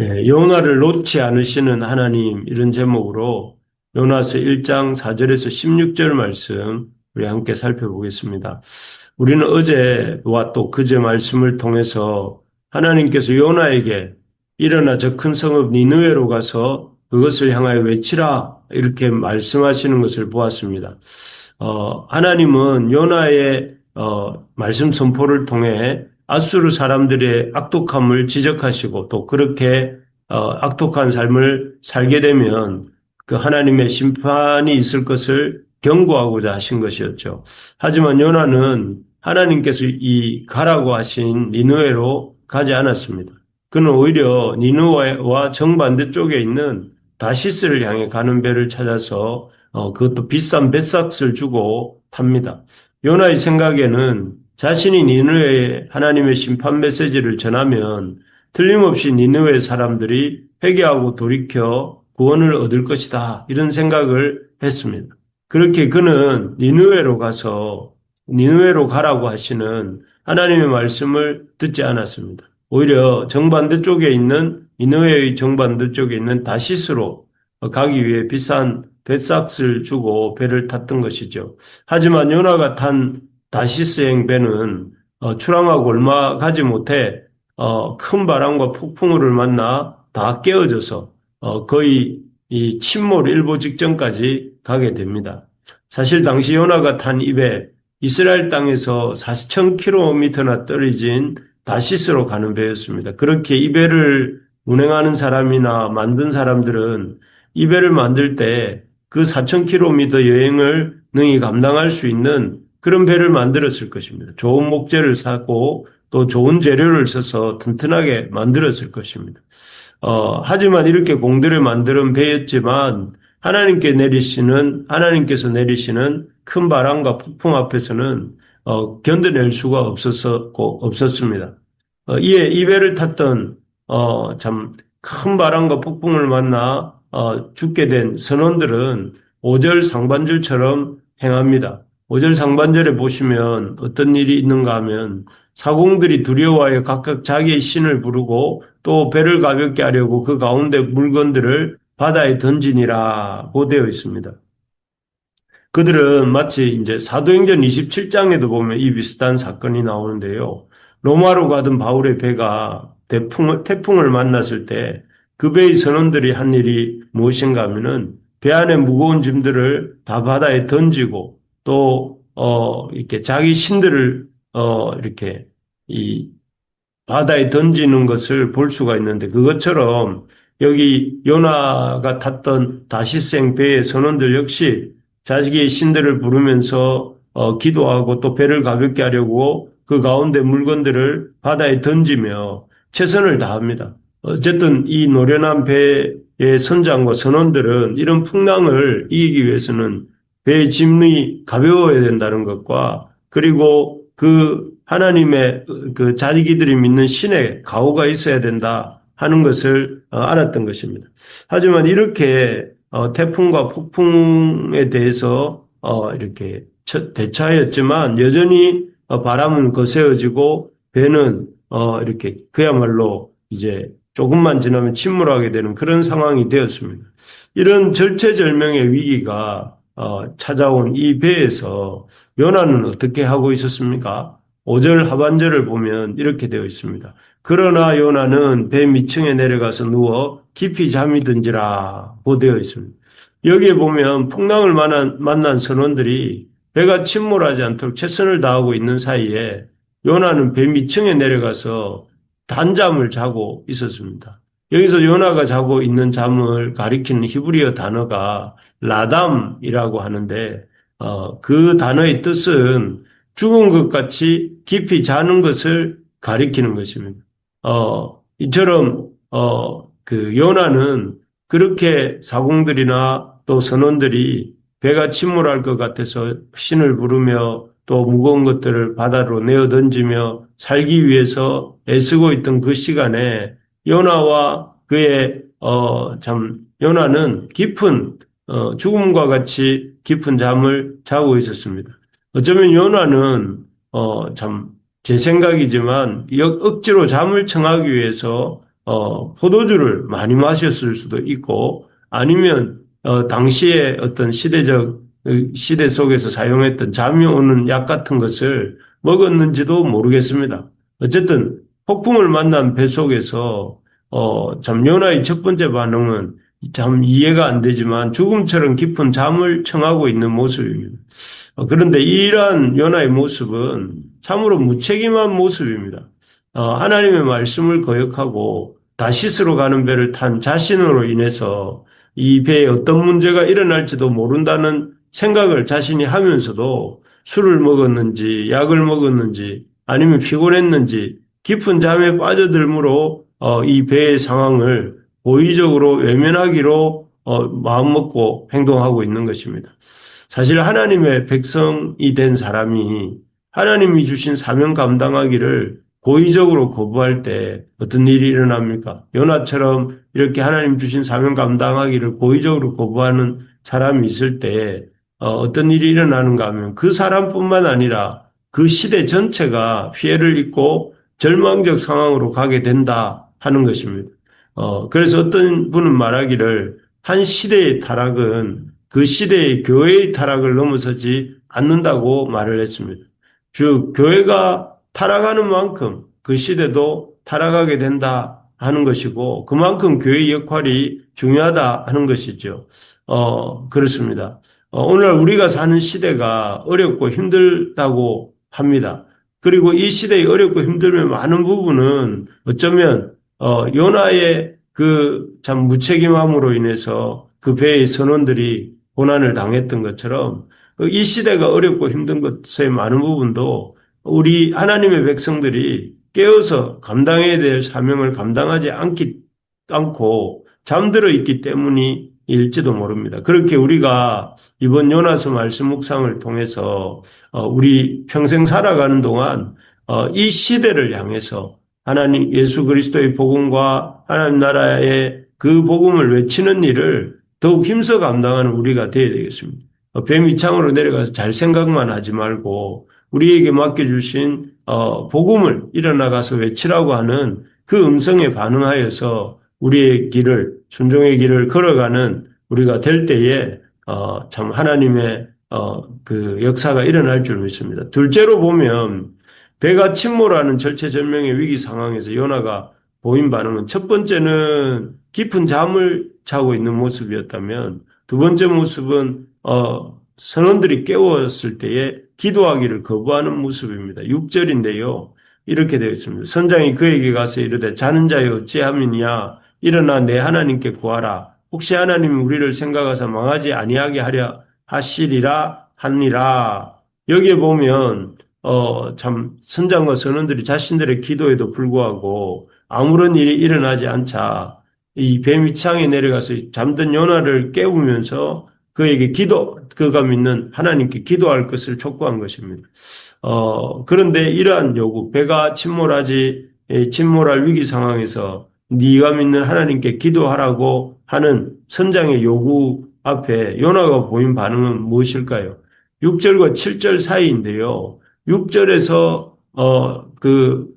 예, 요나를 놓지 않으시는 하나님 이런 제목으로 요나서 1장 4절에서 16절 말씀 우리 함께 살펴보겠습니다. 우리는 어제와 또 그제 말씀을 통해서 하나님께서 요나에게 일어나 저 큰 성읍 니느웨로 가서 그것을 향하여 외치라 이렇게 말씀하시는 것을 보았습니다. 어, 하나님은 요나의 어, 말씀 선포를 통해 아수르 사람들의 악독함을 지적하시고 또 그렇게 어, 악독한 삶을 살게 되면 그 하나님의 심판이 있을 것을 경고하고자 하신 것이었죠. 하지만 요나는 하나님께서 이 가라고 하신 니느웨로 가지 않았습니다. 그는 오히려 니느웨와 정반대 쪽에 있는 다시스를 향해 가는 배를 찾아서 어, 그것도 비싼 배삭을 주고 탑니다. 요나의 생각에는 자신이 니느웨에 하나님의 심판 메시지를 전하면 틀림없이 니느웨 사람들이 회개하고 돌이켜 구원을 얻을 것이다. 이런 생각을 했습니다. 그렇게 그는 니느웨로 가서 니느웨로 가라고 하시는 하나님의 말씀을 듣지 않았습니다. 오히려 정반대 쪽에 있는 니느웨의 정반대 쪽에 있는 다시스로 가기 위해 비싼 배삭을 주고 배를 탔던 것이죠. 하지만 요나가 탄 다시스행 배는 어, 출항하고 얼마 가지 못해 어, 큰 바람과 폭풍우를 만나 다 깨어져서 어, 거의 이 침몰 일보 직전까지 가게 됩니다. 사실 당시 요나가 탄이배 이스라엘 땅에서 4,000km나 떨어진 다시스로 가는 배였습니다. 그렇게 이 배를 운행하는 사람이나 만든 사람들은 이 배를 만들 때 그 4,000km 여행을 능히 감당할 수 있는 그런 배를 만들었을 것입니다. 좋은 목재를 사고 또 좋은 재료를 써서 튼튼하게 만들었을 것입니다. 어, 하지만 이렇게 공들여 만드는 배였지만 하나님께 내리시는 하나님께서 내리시는 큰 바람과 폭풍 앞에서는 어, 견뎌낼 수가 없었고 없었습니다. 어, 이에 이 배를 탔던 어, 참 큰 바람과 폭풍을 만나 어, 죽게 된 선원들은 5절 상반절처럼 행합니다. 5절 상반절에 보시면 어떤 일이 있는가 하면 사공들이 두려워하여 각각 자기의 신을 부르고 또 배를 가볍게 하려고 그 가운데 물건들을 바다에 던지니라고 되어 있습니다. 그들은 마치 이제 사도행전 27장에도 보면 이 비슷한 사건이 나오는데요. 로마로 가던 바울의 배가 태풍을, 태풍을 만났을 때 그 배의 선원들이 한 일이 무엇인가 하면은 배 안에 무거운 짐들을 다 바다에 던지고 또, 어, 이렇게 자기 신들을, 어, 이렇게 이 바다에 던지는 것을 볼 수가 있는데 그것처럼 여기 요나가 탔던 다시생 배의 선원들 역시 자기의 신들을 부르면서 어, 기도하고 또 배를 가볍게 하려고 그 가운데 물건들을 바다에 던지며 최선을 다합니다. 어쨌든 이 노련한 배의 선장과 선원들은 이런 풍랑을 이기기 위해서는 배의 짐이 가벼워야 된다는 것과 그리고 그 하나님의 그 자기들이 믿는 신의 가호가 있어야 된다 하는 것을 어, 알았던 것입니다. 하지만 이렇게 어, 태풍과 폭풍에 대해서 어, 이렇게 대처하였지만 여전히 바람은 거세어지고 배는 이렇게 그야말로 이제 조금만 지나면 침몰하게 되는 그런 상황이 되었습니다. 이런 절체절명의 위기가 어, 찾아온 이 배에서 요나는 어떻게 하고 있었습니까? 5절 하반절을 보면 이렇게 되어 있습니다. 그러나 요나는 배 밑층에 내려가서 누워 깊이 잠이 든지라 고 되어 있습니다. 여기에 보면 풍랑을 만난, 만난 선원들이 배가 침몰하지 않도록 최선을 다하고 있는 사이에 요나는 배 밑층에 내려가서 단잠을 자고 있었습니다. 여기서 요나가 자고 있는 잠을 가리키는 히브리어 단어가 라담이라고 하는데 어, 그 단어의 뜻은 죽은 것 같이 깊이 자는 것을 가리키는 것입니다. 어, 이처럼 어, 그 요나는 그렇게 사공들이나 또 선원들이 배가 침몰할 것 같아서 신을 부르며 또 무거운 것들을 바다로 내어 던지며 살기 위해서 애쓰고 있던 그 시간에 요나와 그의 어 참 요나는 깊은 어 죽음과 같이 깊은 잠을 자고 있었습니다. 어쩌면 요나는 어 참 제 생각이지만 역- 억지로 잠을 청하기 위해서 어, 포도주를 많이 마셨을 수도 있고 아니면 어, 당시에 어떤 시대적 어, 시대 속에서 사용했던 잠이 오는 약 같은 것을 먹었는지도 모르겠습니다. 어쨌든 폭풍을 만난 배 속에서 어, 참 요나의 첫 번째 반응은 참 이해가 안 되지만 죽음처럼 깊은 잠을 청하고 있는 모습입니다. 어, 그런데 이러한 요나의 모습은 참으로 무책임한 모습입니다. 어, 하나님의 말씀을 거역하고 다시스로 가는 배를 탄 자신으로 인해서 이 배에 어떤 문제가 일어날지도 모른다는 생각을 자신이 하면서도 술을 먹었는지 약을 먹었는지 아니면 피곤했는지 깊은 잠에 빠져들므로 어, 이 배의 상황을 고의적으로 외면하기로 어, 마음먹고 행동하고 있는 것입니다. 사실 하나님의 백성이 된 사람이 하나님이 주신 사명 감당하기를 고의적으로 거부할 때 어떤 일이 일어납니까? 요나처럼 이렇게 하나님 주신 사명 감당하기를 고의적으로 거부하는 사람이 있을 때 어, 떤 일이 일어나는가 하면 그 사람뿐만 아니라 그 시대 전체가 피해를 입고 절망적 상황으로 가게 된다 하는 것입니다. 어, 그래서 어떤 분은 말하기를 한 시대의 타락은 그 시대의 교회의 타락을 넘어서지 않는다고 말을 했습니다. 즉, 교회가 타락하는 만큼 그 시대도 타락하게 된다 하는 것이고, 그만큼 교회의 역할이 중요하다 하는 것이죠. 어, 그렇습니다. 어, 오늘 우리가 사는 시대가 어렵고 힘들다고 합니다. 그리고 이 시대에 어렵고 힘들면 많은 부분은 어쩌면 어, 요나의 그 참 무책임함으로 인해서 그 배의 선원들이 고난을 당했던 것처럼 이 시대가 어렵고 힘든 것의 많은 부분도 우리 하나님의 백성들이 깨어서 감당해야 될 사명을 감당하지 않기, 않고 잠들어 있기 때문 일지도 모릅니다. 그렇게 우리가 이번 요나서 말씀 묵상을 통해서 어, 우리 평생 살아가는 동안 어, 이 시대를 향해서 하나님 예수 그리스도의 복음과 하나님 나라의 그 복음을 외치는 일을 더욱 힘써 감당하는 우리가 되어야 되겠습니다. 어, 뱀 위창으로 내려가서 잘 생각만 하지 말고 우리에게 맡겨주신 어, 복음을 일어나가서 외치라고 하는 그 음성에 반응하여서 우리의 길을 순종의 길을 걸어가는 우리가 될 때에 어, 참 하나님의 그 역사가 일어날 줄 믿습니다. 둘째로 보면 배가 침몰하는 절체절명의 위기 상황에서 요나가 보인 반응은 첫 번째는 깊은 잠을 자고 있는 모습이었다면 두 번째 모습은 어, 선원들이 깨웠을 때에 기도하기를 거부하는 모습입니다. 6절인데요. 이렇게 되어 있습니다. 선장이 그에게 가서 이르되 자는 자여 어찌함이냐 일어나 내 하나님께 구하라. 혹시 하나님이 우리를 생각하사 망하지 아니하게 하려 하시리라 하니라. 여기에 보면 어, 참, 선장과 선원들이 자신들의 기도에도 불구하고 아무런 일이 일어나지 않자 이뱀 위창에 내려가서 잠든 요나를 깨우면서 그에게 기도, 그가 믿는 하나님께 기도할 것을 촉구한 것입니다. 어, 그런데 이러한 요구, 배가 침몰하지, 침몰할 위기 상황에서 네가 믿는 하나님께 기도하라고 하는 선장의 요구 앞에 요나가 보인 반응은 무엇일까요? 6절과 7절 사이인데요. 6절에서 어, 그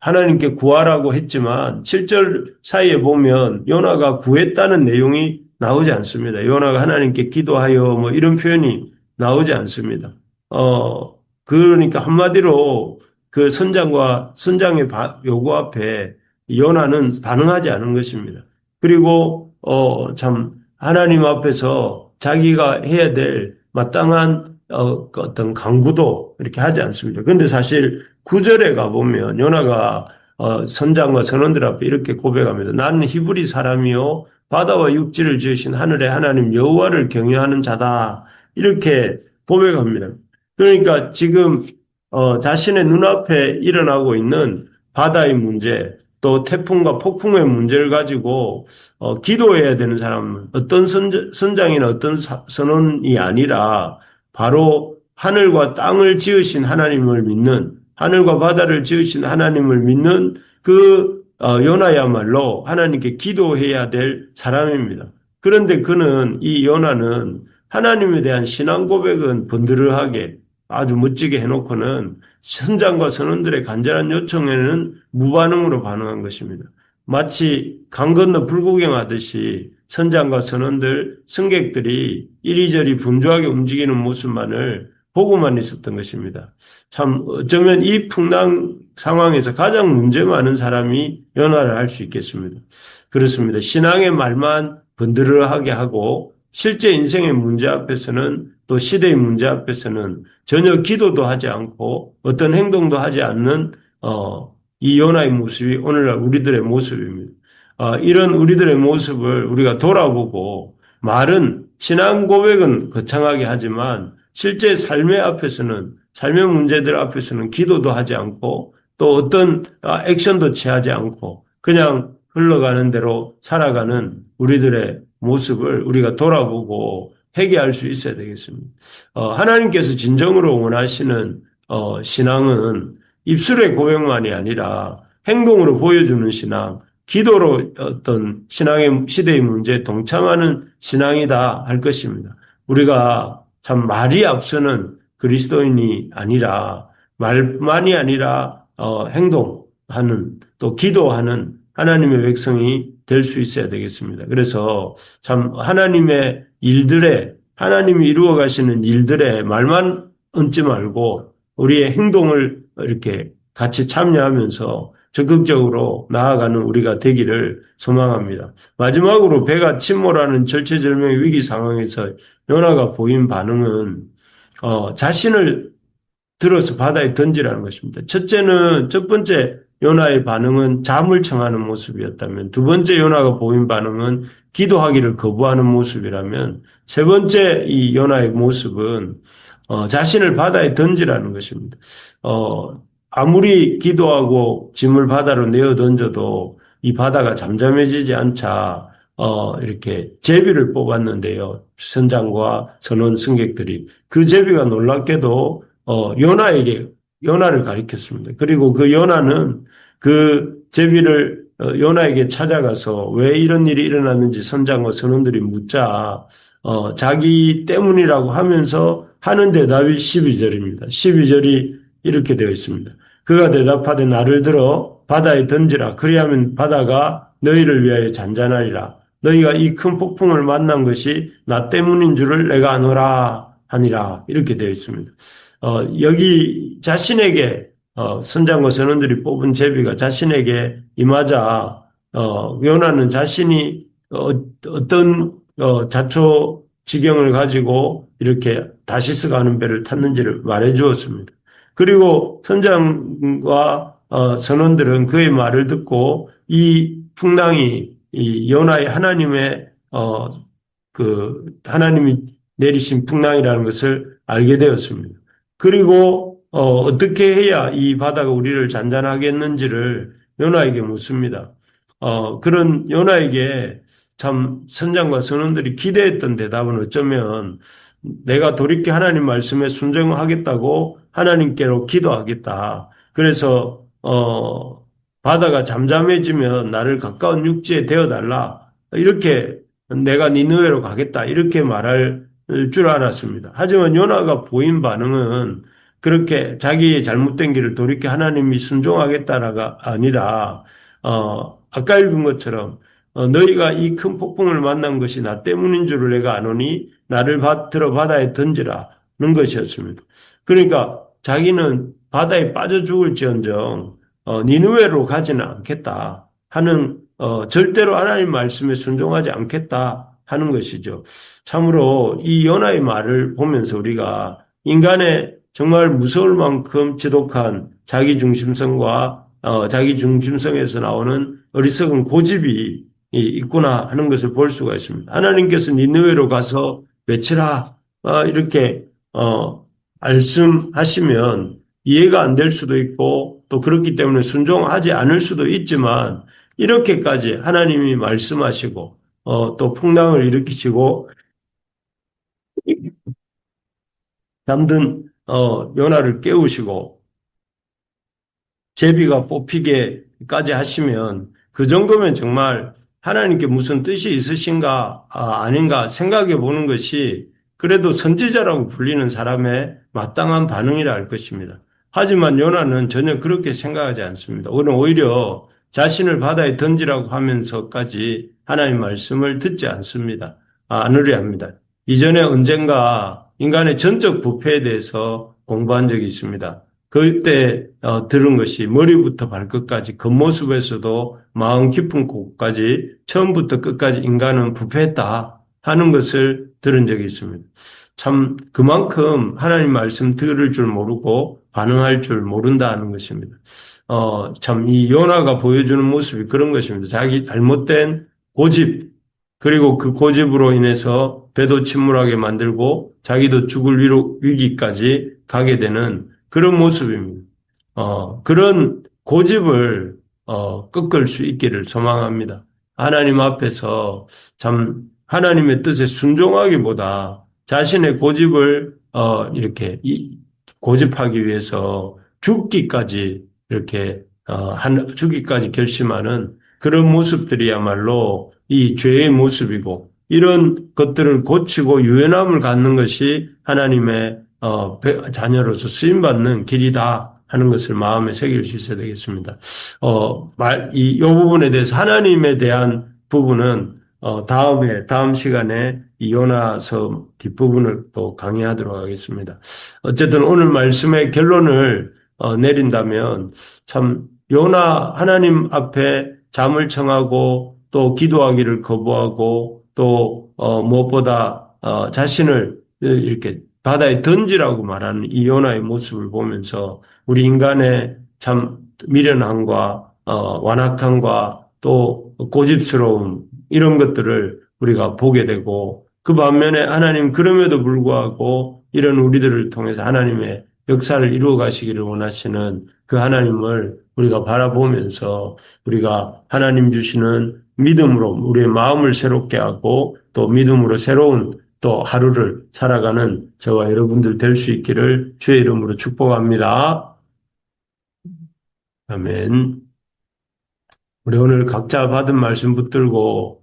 하나님께 구하라고 했지만 7절 사이에 보면 요나가 구했다는 내용이 나오지 않습니다. 요나가 하나님께 기도하여 뭐 이런 표현이 나오지 않습니다. 어, 그러니까 한마디로 그 선장과 선장의 요구 앞에 요나는 반응하지 않은 것입니다. 그리고 어, 참 하나님 앞에서 자기가 해야 될 마땅한 어, 그 어떤 강구도 이렇게 하지 않습니다. 그런데 사실 구절에 가보면 요나가 어, 선장과 선원들 앞에 이렇게 고백합니다. 나는 히브리 사람이요 바다와 육지를 지으신 하늘의 하나님 여호와를 경외하는 자다. 이렇게 고백합니다. 그러니까 지금 어, 자신의 눈앞에 일어나고 있는 바다의 문제, 또 태풍과 폭풍의 문제를 가지고 어, 기도해야 되는 사람은 어떤 선, 선장이나 어떤 사, 선원이 아니라 바로 하늘과 땅을 지으신 하나님을 믿는 하늘과 바다를 지으신 하나님을 믿는 그 어, 요나야말로 하나님께 기도해야 될 사람입니다. 그런데 그는 이 요나는 하나님에 대한 신앙 고백은 번드르하게 아주 멋지게 해놓고는 선장과 선원들의 간절한 요청에는 무반응으로 반응한 것입니다. 마치 강 건너 불구경하듯이 선장과 선원들, 승객들이 이리저리 분주하게 움직이는 모습만을 보고만 있었던 것입니다. 참 어쩌면 이 풍랑 상황에서 가장 문제 많은 사람이 연화를 할 수 있겠습니다. 그렇습니다. 신앙의 말만 번드르하게 하고 실제 인생의 문제 앞에서는 또 시대의 문제 앞에서는 전혀 기도도 하지 않고 어떤 행동도 하지 않는 어, 이 요나의 모습이 오늘날 우리들의 모습입니다. 어, 이런 우리들의 모습을 우리가 돌아보고 말은 신앙 고백은 거창하게 하지만 실제 삶의 앞에서는 삶의 문제들 앞에서는 기도도 하지 않고 또 어떤 아, 액션도 취하지 않고 그냥 흘러가는 대로 살아가는 우리들의 모습을 우리가 돌아보고 회개할 수 있어야 되겠습니다. 어, 하나님께서 진정으로 원하시는 어, 신앙은 입술의 고백만이 아니라 행동으로 보여주는 신앙, 기도로 어떤 신앙의 시대의 문제에 동참하는 신앙이다 할 것입니다. 우리가 참 말이 앞서는 그리스도인이 아니라 말만이 아니라 어, 행동하는 또 기도하는 하나님의 백성이 될 수 있어야 되겠습니다. 그래서 참 하나님의 일들에 하나님이 이루어 가시는 일들에 말만 얹지 말고 우리의 행동을 이렇게 같이 참여하면서 적극적으로 나아가는 우리가 되기를 소망합니다. 마지막으로 배가 침몰하는 절체절명의 위기 상황에서 요나가 보인 반응은 어, 자신을 들어서 바다에 던지라는 것입니다. 첫째는 첫 번째 요나의 반응은 잠을 청하는 모습이었다면 두 번째 요나가 보인 반응은 기도하기를 거부하는 모습이라면 세 번째 이 요나의 모습은 어, 자신을 바다에 던지라는 것입니다. 어, 아무리 기도하고 짐을 바다로 내어 던져도 이 바다가 잠잠해지지 않자 어, 이렇게 제비를 뽑았는데요. 선장과 선원 승객들이 그 제비가 놀랍게도 어, 요나에게 요나를 가리켰습니다. 그리고 그 요나는 그 제비를 어, 요나에게 찾아가서 왜 이런 일이 일어났는지 선장과 선원들이 묻자 어, 자기 때문이라고 하면서 하는 대답이 12절입니다. 12절이 이렇게 되어 있습니다. 그가 대답하되 나를 들어 바다에 던지라. 그리하면 바다가 너희를 위하여 잔잔하리라. 너희가 이 큰 폭풍을 만난 것이 나 때문인 줄을 내가 아노라 하니라. 이렇게 되어 있습니다. 어, 여기 자신에게 어, 선장과 선원들이 뽑은 제비가 자신에게 임하자 어, 요나는 자신이 어, 어떤 어, 자초 지경을 가지고 이렇게 다시스 가는 배를 탔는지를 말해 주었습니다. 그리고 선장과 어, 선원들은 그의 말을 듣고 이 풍랑이 이 요나의 하나님의 어, 그 하나님이 내리신 풍랑이라는 것을 알게 되었습니다. 그리고 어, 떻게 해야 이 바다가 우리를 잔잔하겠는지를 요나에게 묻습니다. 어, 그런 요나에게 참 선장과 선원들이 기대했던 대답은 어쩌면 내가 돌이켜 하나님 말씀에 순종하겠다고 하나님께로 기도하겠다. 그래서 어 바다가 잠잠해지면 나를 가까운 육지에 되어달라. 이렇게 내가 니느웨로 가겠다. 이렇게 말할 줄 알았습니다. 하지만 요나가 보인 반응은 그렇게 자기의 잘못된 길을 돌이켜 하나님이 순종하겠다가 아니라 어 아까 읽은 것처럼 어, 너희가 이 큰 폭풍을 만난 것이 나 때문인 줄을 내가 아노니 나를 들어 바다에 던지라는 것이었습니다. 그러니까 자기는 바다에 빠져 죽을지언정 어, 니누웨로 가지는 않겠다 하는 어, 절대로 하나님 말씀에 순종하지 않겠다 하는 것이죠. 참으로 이 연하의 말을 보면서 우리가 인간의 정말 무서울 만큼 지독한 자기 중심성과 어, 자기 중심성에서 나오는 어리석은 고집이 있구나 하는 것을 볼 수가 있습니다. 하나님께서 니느웨로 가서 외치라 어, 이렇게 어, 말씀하시면 이해가 안 될 수도 있고 또 그렇기 때문에 순종하지 않을 수도 있지만 이렇게까지 하나님이 말씀하시고 어, 또 풍랑을 일으키시고 잠든 어, 연화를 깨우시고 제비가 뽑히게까지 하시면 그 정도면 정말 하나님께 무슨 뜻이 있으신가 아, 닌가 생각해 보는 것이 그래도 선지자라고 불리는 사람의 마땅한 반응이라 할 것입니다. 하지만 요나는 전혀 그렇게 생각하지 않습니다. 오히려 자신을 바다에 던지라고 하면서까지 하나님 말씀을 듣지 않습니다. 아, 안 의뢰합니다. 이전에 언젠가 인간의 전적 부패에 대해서 공부한 적이 있습니다. 그때 어, 들은 것이 머리부터 발끝까지 겉모습에서도 마음 깊은 곳까지 처음부터 끝까지 인간은 부패했다 하는 것을 들은 적이 있습니다. 참 그만큼 하나님 말씀 들을 줄 모르고 반응할 줄 모른다는 것입니다. 어, 참 이 요나가 보여주는 모습이 그런 것입니다. 자기 잘못된 고집 그리고 그 고집으로 인해서 배도 침몰하게 만들고 자기도 죽을 위로 위기까지 가게 되는 그런 모습입니다. 어, 그런 고집을 어, 꺾을 수 있기를 소망합니다. 하나님 앞에서 참 하나님의 뜻에 순종하기보다 자신의 고집을 어, 이렇게 이, 고집하기 위해서 죽기까지 이렇게 어, 한, 죽기까지 결심하는 그런 모습들이야말로 이 죄의 모습이고 이런 것들을 고치고 유연함을 갖는 것이 하나님의 어, 배- 자녀로서 쓰임받는 길이다 하는 것을 마음에 새길 수 있어야 되겠습니다. 어, 말, 이, 이 부분에 대해서 하나님에 대한 부분은 어, 다음에, 다음 시간에 이 요나서 뒷부분을 또 강의하도록 하겠습니다. 어쨌든 오늘 말씀의 결론을 어, 내린다면 참 요나 하나님 앞에 잠을 청하고 또 기도하기를 거부하고 또 어, 무엇보다 어, 자신을 이렇게 바다에 던지라고 말하는 이 요나의 모습을 보면서 우리 인간의 참 미련함과 어, 완악함과 또 고집스러움 이런 것들을 우리가 보게 되고 그 반면에 하나님 그럼에도 불구하고 이런 우리들을 통해서 하나님의 역사를 이루어 가시기를 원하시는 그 하나님을 우리가 바라보면서 우리가 하나님 주시는 믿음으로 우리의 마음을 새롭게 하고 또 믿음으로 새로운 또 하루를 살아가는 저와 여러분들 될 수 있기를 주의 이름으로 축복합니다. 아멘. 우리 오늘 각자 받은 말씀 붙들고